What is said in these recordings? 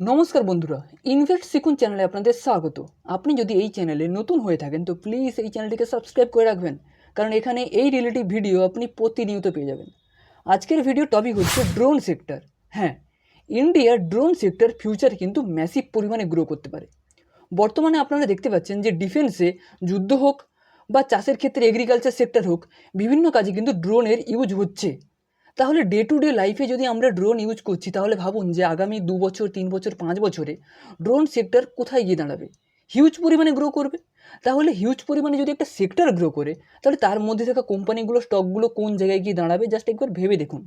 নমস্কার বন্ধুরা ইনভেস্ট শিখুন চ্যানেলে আপনাদের স্বাগত। আপনি যদি এই চ্যানেলে নতুন হয়ে থাকেন, তো প্লিজ এই চ্যানেলটিকে সাবস্ক্রাইব করে রাখবেন, কারণ এখানে এই রিলেটিভ ভিডিও আপনি প্রতিনিয়ত পেয়ে যাবেন। আজকের ভিডিও টপিক হচ্ছে ড্রোন সেক্টর হ্যাঁ ইন্ডিয়ার ড্রোন সেক্টর ফিউচার কিন্তু ম্যাসিভ পরিমাণে গ্রো করতে পারে। বর্তমানে আপনারা দেখতে পাচ্ছেন যে ডিফেন্সে যুদ্ধ হোক বা চাষের ক্ষেত্রে এগ্রিকালচার সেক্টর হোক, বিভিন্ন কাজে কিন্তু ড্রোনের ইউজ হচ্ছে। তাহলে ডে টু ডে লাইফে যদি আমরা ড্রোন ইউজ করছি, তাহলে ভাবুন যে আগামী দু বছর, তিন বছর, পাঁচ বছরে ড্রোন সেক্টর কোথায় গিয়ে দাঁড়াবে? হিউজ পরিমাণে গ্রো করবে? তাহলে হিউজ পরিমাণে যদি একটা সেক্টর গ্রো করে, তাহলে তার মধ্যে থাকা কোম্পানিগুলো স্টকগুলো কোন জায়গায় গিয়ে দাঁড়াবে? জাস্ট একবার ভেবে দেখুন।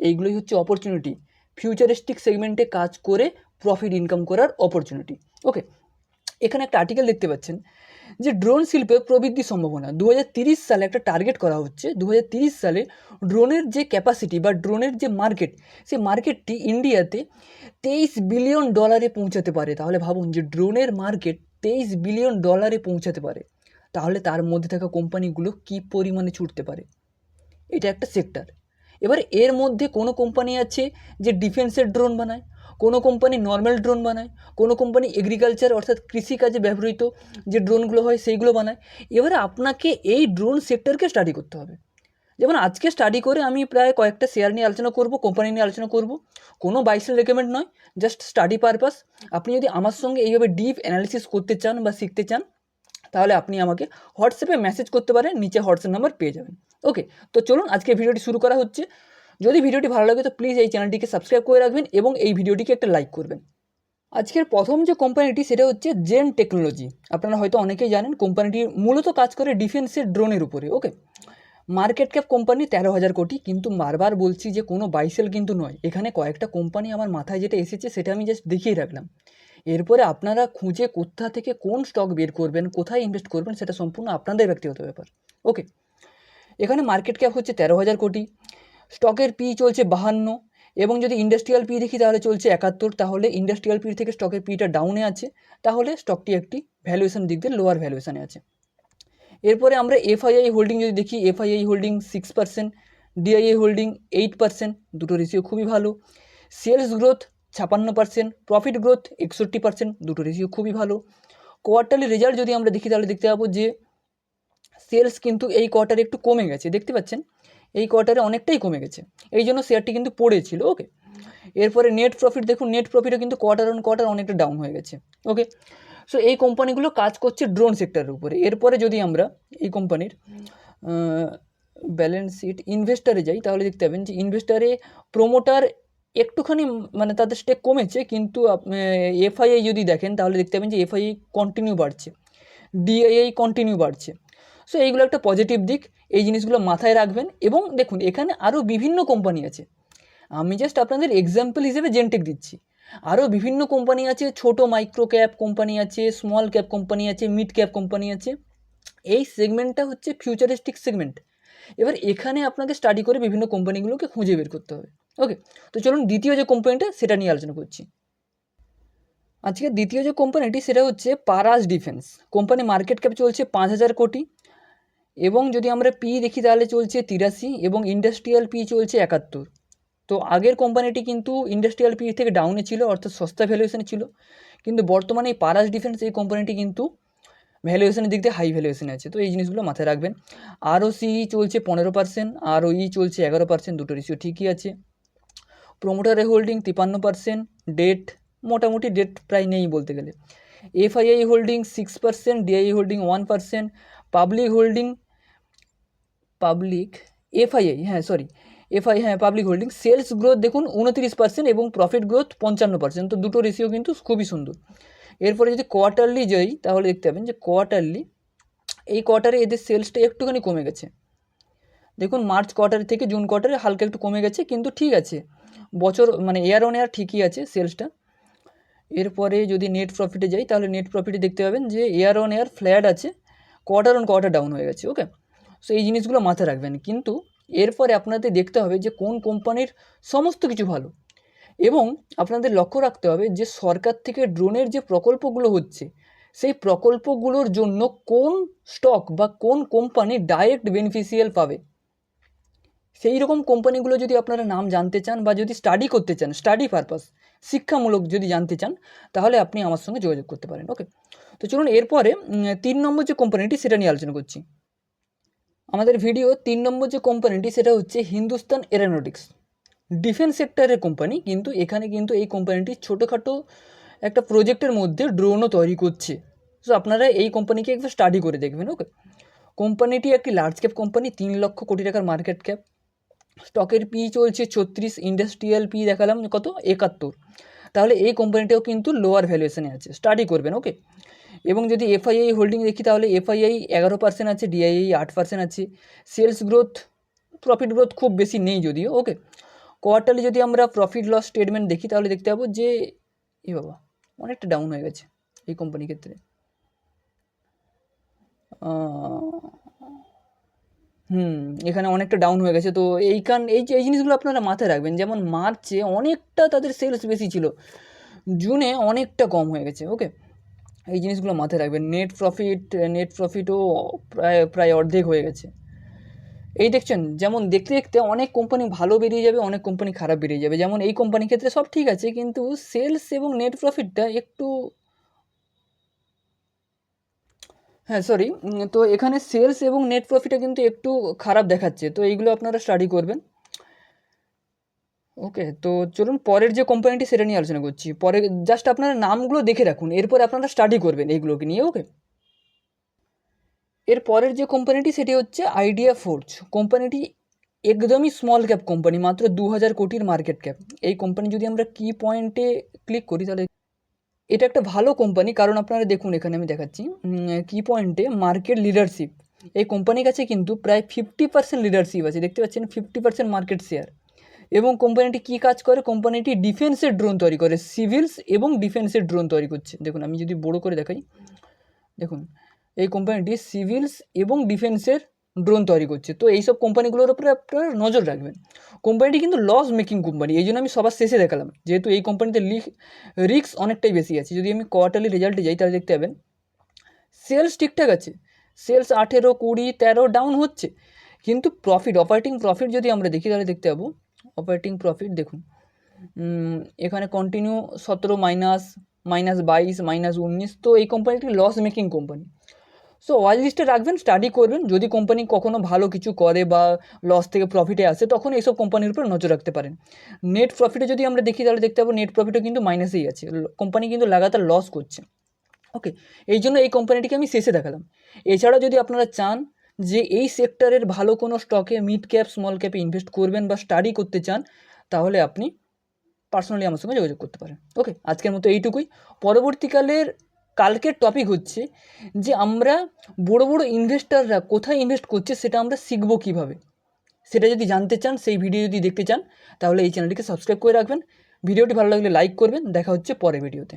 এইগুলোই হচ্ছে অপরচুনিটি ফিউচারিস্টিক সেগমেন্টে কাজ করে প্রফিট ইনকাম করার অপরচুনিটি ওকে এখানে একটা আর্টিকেল দেখতে পাচ্ছেন। যে ড্রোন শিল্পের প্রবৃদ্ধির সম্ভাবনা। দু সালে একটা টার্গেট করা হচ্ছে। দু সালে ড্রোনের যে ক্যাপাসিটি বা ড্রোনের যে মার্কেট সেই মার্কেটটি ইন্ডিয়াতে তেইশ বিলিয়ন ডলারে পৌঁছাতে পারে। তাহলে ভাবুন যে ড্রোনের মার্কেট তেইশ বিলিয়ন ডলারে পৌঁছাতে পারে। তাহলে তার মধ্যে থাকা কোম্পানিগুলো কী পরিমাণে ছুটতে পারে? এটা একটা সেক্টর এবার এর মধ্যে কোনো কোম্পানি আছে যে ডিফেন্সের ড্রোন বানায়, কোনো কোম্পানি নর্মাল ড্রোন বানায়, কোনো কোম্পানি এগ্রিকালচার অর্থাৎ কৃষিকাজে ব্যবহৃত যে ড্রোনগুলো হয় সেইগুলো বানায়। এবারে আপনাকে এই ড্রোন সেক্টরকে স্টাডি করতে হবে। যেমন আজকে স্টাডি করে আমি প্রায় কয়েকটা শেয়ার নিয়ে আলোচনা করব কোম্পানি নিয়ে আলোচনা করব। কোনো বাইসেল রেকমেন্ড নয় জাস্ট স্টাডি পারপাস আপনি যদি আমার সঙ্গে এইভাবে ডিপ অ্যানালিসিস করতে চান বা শিখতে চান, তাহলে আপনি আমাকে হোয়াটসঅ্যাপে মেসেজ করতে পারেন, নিচে হোয়াটসঅ্যাপ নাম্বার পেয়ে যাবেন। ওকে তো চলুন আজকে ভিডিওটি শুরু করা হচ্ছে। যদি ভিডিওটি ভালো লাগে তো প্লিজ এই চ্যানেলটিকে সাবস্ক্রাইব করে রাখবেন এবং এই ভিডিওটিকে একটা লাইক করবেন। আজকের প্রথম যে কোম্পানিটি সেটা হচ্ছে জেন টেকনোলজি আপনারা হয়তো অনেকেই জানেন কোম্পানিটি মূলত কাজ করে ডিফেন্সের ড্রোনের উপরে ওকে মার্কেট ক্যাপ কোম্পানি তেরো হাজার কোটি, কিন্তু বারবার বলছি যে কোনো বাইসেল কিন্তু নয়। এখানে কয়েকটা কোম্পানি আমার মাথায় যেটা এসেছে, সেটা আমি জাস্ট দেখিয়ে রাখলাম। এরপরে আপনারা খুঁজে কোথা থেকে কোন স্টক বের করবেন, কোথায় ইনভেস্ট করবেন, সেটা সম্পূর্ণ আপনাদের ব্যক্তিগত ব্যাপার ওকে এখানে মার্কেট ক্যাপ হচ্ছে তেরো হাজার কোটি। স্টকের পি চলছে বাহান্ন। এবং যদি ইন্ডাস্ট্রিয়াল পি দেখি তাহলে চলছে একাত্তর। তাহলে ইন্ডাস্ট্রিয়াল পি থেকে স্টকের পিটা ডাউনে আছে। তাহলে স্টকটি একটি ভ্যালুয়েশন দিক দিয়ে লোয়ার ভ্যালুয়েশনে আছে। এরপরে আমরা এফআইআই হোল্ডিং যদি দেখি FII holding six percent DII holding eight percent দুটো রেশিও খুবই ভালো। সেলস গ্রোথ ছাপান্ন পার্সেন্ট প্রফিট গ্রোথ একষট্টি পার্সেন্ট দুটো রেশিও খুবই ভালো। কোয়ার্টারলি রেজাল্ট যদি আমরা দেখি তাহলে দেখতে পাবো যে সেলস কিন্তু এই কোয়ার্টারে একটু কমে গেছে, দেখতে পাচ্ছেন? এই কোয়ার্টারে অনেকটাই কমে গেছে। এই জন্য শেয়ারটি কিন্তু পড়েছিল ওকে এরপরে নেট প্রফিট দেখুন নেট প্রফিটও কিন্তু কোয়ার্টার অন কোয়ার্টার অনেকটা ডাউন হয়ে গেছে ওকে সো এই কোম্পানিগুলো কাজ করছে ড্রোন সেক্টরের উপরে। এরপরে যদি আমরা এই কোম্পানির ব্যালেন্স শিট ইনভেস্টারে যাই, তাহলে দেখতে পাবেন যে ইনভেস্টারে প্রোমোটার একটুখানি মানে তাদের স্টেক কমেছে, কিন্তু এফআইআই যদি দেখেন, তাহলে দেখতে পাবেন যে এফআইআই কন্টিনিউ বাড়ছে। ডিআইআই কন্টিনিউ বাড়ছে। সো এইগুলো একটা পজিটিভ দিক। এই জিনিসগুলো মাথায় রাখবেন এবং দেখুন, এখানে আরও বিভিন্ন কোম্পানি আছে। আমি জাস্ট আপনাদের এক্সাম্পল হিসেবে জেনটেক দিচ্ছি। আরও বিভিন্ন কোম্পানি আছে, ছোট মাইক্রো ক্যাপ কোম্পানি আছে স্মল ক্যাপ কোম্পানি আছে মিড ক্যাপ কোম্পানি আছে। এই সেগমেন্টটা হচ্ছে ফিউচারিস্টিক সেগমেন্ট এবার এখানে আপনাকে স্টাডি করে বিভিন্ন কোম্পানিগুলোকে খুঁজে বের করতে হবে। ওকে তো চলুন দ্বিতীয় যে কোম্পানিটা সেটা নিয়ে আলোচনা করছি। আজকে দ্বিতীয় যে কোম্পানিটি সেটা হচ্ছে Paras defence company market cap চলছে পাঁচ হাজার কোটি। এবং যদি আমরা পি দেখি তাহলে চলছে তিরাশি এবং ইন্ডাস্ট্রিয়াল পি চলছে একাত্তর। তো আগের কোম্পানিটি কিন্তু ইন্ডাস্ট্রিয়াল পি থেকে ডাউনে ছিল, অর্থাৎ সস্তা ভ্যালুয়েশনে ছিল। কিন্তু বর্তমানে এই পারাস ডিফেন্স এই কোম্পানিটি কিন্তু ভ্যালুয়েশনের দিক দিয়ে হাই ভ্যালুয়েশনে আছে। তো এই জিনিসগুলো মাথায় রাখবেন। আরও সি চলছে পনেরো পার্সেন্ট আরও ই চলছে এগারো পার্সেন্ট দুটো রেশিও ঠিকই আছে। প্রোমোটারে হোল্ডিং তিপান্ন পার্সেন্ট ডেট মোটামুটি ডেট প্রায় নেই বলতে গেলে। FII holding six percent DII holding one percent public holding public FII হ্যাঁ সরি এফআই হ্যাঁ পাবলিক হোল্ডিং সেলস গ্রোথ দেখুন উনত্রিশ পার্সেন্ট এবং প্রফিট গ্রোথ পঞ্চান্ন পার্সেন্ট তো দুটো রেশিও কিন্তু খুবই সুন্দর। এরপরে যদি কোয়ার্টারলি যাই, তাহলে দেখতে পাবেন যে কোয়ার্টারলি এই কোয়ার্টারে এদের সেলসটা একটুখানি কমে গেছে। দেখুন মার্চ কোয়ার্টার থেকে জুন কোয়ার্টারে হালকা একটু কমে গেছে, কিন্তু ঠিক আছে। বছর মানে এয়ার অন এয়ার ঠিকই আছে সেলসটা এরপরে যদি নেট প্রফিটে যাই, তাহলে নেট প্রফিটে দেখতে পাবেন যে এয়ার অন এয়ার ফ্ল্যাট আছে কোয়ার্টার অন কোয়ার্টার ডাউন হয়ে গেছে ওকে সো এই জিনিসগুলো মাথায় রাখবেন। কিন্তু এরপরে আপনাদের দেখতে হবে যে কোন কোম্পানির সমস্ত কিছু ভালো। এবং আপনাদের লক্ষ্য রাখতে হবে যে সরকার থেকে ড্রোনের যে প্রকল্পগুলো হচ্ছে, সেই প্রকল্পগুলোর জন্য কোন স্টক বা কোন কোম্পানি ডাইরেক্ট বেনিফিশিয়াল পাবে। সেই রকম কোম্পানিগুলো যদি আপনারা নাম জানতে চান বা যদি স্টাডি করতে চান স্টাডি পারপাস শিক্ষামূলক যদি জানতে চান, তাহলে আপনি আমার সঙ্গে যোগাযোগ করতে পারেন। ওকে তো চলুন, এরপরে তিন নম্বর যে কোম্পানিটি, সেটা নিয়ে আলোচনা করছি। আমাদের ভিডিও তিন নম্বর যে কোম্পানিটি সেটা হচ্ছে হিন্দুস্তান এরোনটিক্স ডিফেন্স সেক্টরের কোম্পানি কিন্তু এখানে কিন্তু এই কোম্পানিটি ছোটোখাটো একটা প্রজেক্টের মধ্যে ড্রোনও তৈরি করছে। সো আপনারা এই কোম্পানিকে একবার স্টাডি করে দেখবেন ওকে কোম্পানিটি একটি লার্জ ক্যাপ কোম্পানি তিন লক্ষ কোটি টাকার মার্কেট ক্যাপ স্টকের পি চলছে ছত্রিশ ইন্ডাস্ট্রিয়াল পি দেখালাম, কত? একাত্তর। তাহলে এই কোম্পানিটাও কিন্তু লোয়ার ভ্যালুয়েশনে আছে। স্টাডি করবেন ওকে এবং যদি এফআইআই হোল্ডিং দেখি তাহলে এফআইআই এগারো পার্সেন্ট আছে ডিআইআই আট পার্সেন্ট আছে। সেলস গ্রোথ প্রফিট গ্রোথ খুব বেশি নেই যদিও ওকে কোয়ার্টারলি যদি আমরা প্রফিট লস স্টেটমেন্ট দেখি তাহলে দেখতে পাবো যে, এ বাবা, অনেকটা ডাউন হয়ে গেছে এই কোম্পানির ক্ষেত্রে। হুম, এখানে অনেকটা ডাউন হয়ে গেছে। তো এইখান, এই যে, এই জিনিসগুলো আপনারা মাথায় রাখবেন, যেমন মার্চে অনেকটা তাদের সেলস বেশি ছিল, জুনে অনেকটা কম হয়ে গেছে ওকে এই জিনিসগুলো মাথায় রাখবেন। নেট প্রফিট নেট প্রফিটও প্রায় প্রায় অর্ধেক হয়ে গেছে। এই দেখছেন, যেমন দেখতে দেখতে অনেক কোম্পানি ভালো বেরিয়ে যাবে, অনেক কোম্পানি খারাপ বেরিয়ে যাবে। যেমন এই কোম্পানির ক্ষেত্রে সব ঠিক আছে, কিন্তু সেলস এবং নেট প্রফিটটা একটু হ্যাঁ সরি তো এখানে সেলস এবং নেট প্রফিটটা কিন্তু একটু খারাপ দেখাচ্ছে। তো এইগুলো আপনারা স্টাডি করবেন। ওকে, তো চলুন পরের যে কোম্পানিটি সেটা নিয়ে আলোচনা করছি। পরে জাস্ট আপনারা নামগুলো দেখে রাখুন, এরপর আপনারা স্টাডি করবেন এইগুলোকে নিয়ে, ওকে? এর পরের যে কোম্পানিটি সেটি হচ্ছে আইডিয়া ফোর্জ কোম্পানিটি একদমই স্মল ক্যাপ কোম্পানি মাত্র দু হাজার কোটির মার্কেট ক্যাপ এই কোম্পানি যদি আমরা কি পয়েন্টে ক্লিক করি, তাহলে এটা একটা ভালো কোম্পানি কারণ আপনারা দেখুন এখানে আমি দেখাচ্ছি কি পয়েন্টে মার্কেট লিডারশিপ এই কোম্পানির কাছে কিন্তু প্রায় ফিফটি পার্সেন্ট লিডারশিপ আছে, দেখতে পাচ্ছেন ফিফটি পার্সেন্ট মার্কেট শেয়ার এবং কোম্পানিটি কী কাজ করে? কোম্পানিটি ডিফেন্সের ড্রোন তৈরি করে সিভিলস এবং ডিফেন্সের ড্রোন তৈরি করছে। দেখুন, আমি যদি বড় করে দেখাই, দেখুন, এই কোম্পানিটি সিভিলস এবং ডিফেন্সের ড্রোন তৈরি করছে। তো এইসব কোম্পানিগুলোর উপরে আপনারা নজর রাখবেন। কোম্পানিটি কিন্তু লস মেকিং কোম্পানি এই জন্য আমি সবার শেষে দেখালাম। যেহেতু এই কোম্পানিতে রিস্ক অনেকটাই বেশি আছে। যদি আমি কোয়ার্টারলি রেজাল্টে যাই, তাহলে দেখতে পাবেন সেলস ঠিকঠাক আছে। সেলস আঠেরো, কুড়ি, তেরো ডাউন হচ্ছে। কিন্তু প্রফিট অপারেটিং প্রফিট যদি আমরা দেখি, তাহলে দেখতে পাবো অপারেটিং প্রফিট দেখুন। এখানে কন্টিনিউ সতেরো মাইনাস মাইনাস বাইশ মাইনাস উনিশ, তো এই কোম্পানিটি loss making company so watch লিস্টে রাখবেন স্টাডি করবেন। যদি কোম্পানি কখনও ভালো কিছু করে বা লস থেকে প্রফিটে আসে, তখন এইসব কোম্পানির উপর নজর রাখতে পারেন। নেট প্রফিটে যদি আমরা দেখি, তাহলে দেখতে পাবো নেট প্রফিটও কিন্তু মাইনাসেই আছে। কোম্পানি কিন্তু লাগাতার লস করছে। ওকে এই জন্য এই কোম্পানিটিকে আমি শেষে দেখালাম। এছাড়া যদি আপনারা চান যে এই সেক্টরের ভালো কোনো স্টকে মিড ক্যাপ স্মল ক্যাপে ইনভেস্ট করবেন বা স্টাডি করতে চান, তাহলে আপনি পার্সোনালি আমার সঙ্গে যোগাযোগ করতে পারেন। ওকে আজকের মতো এইটুকুই। পরবর্তীকালের কালকের টপিক হচ্ছে যে আমরা বড় বড় ইনভেস্টাররা কোথায় ইনভেস্ট করছে সেটা আমরা শিখব কীভাবে? সেটা যদি জানতে চান, সেই ভিডিও যদি দেখতে চান, তাহলে এই চ্যানেলটিকে সাবস্ক্রাইব করে রাখবেন। ভিডিওটি ভালো লাগলে লাইক করবেন। দেখা হচ্ছে পরের ভিডিওতে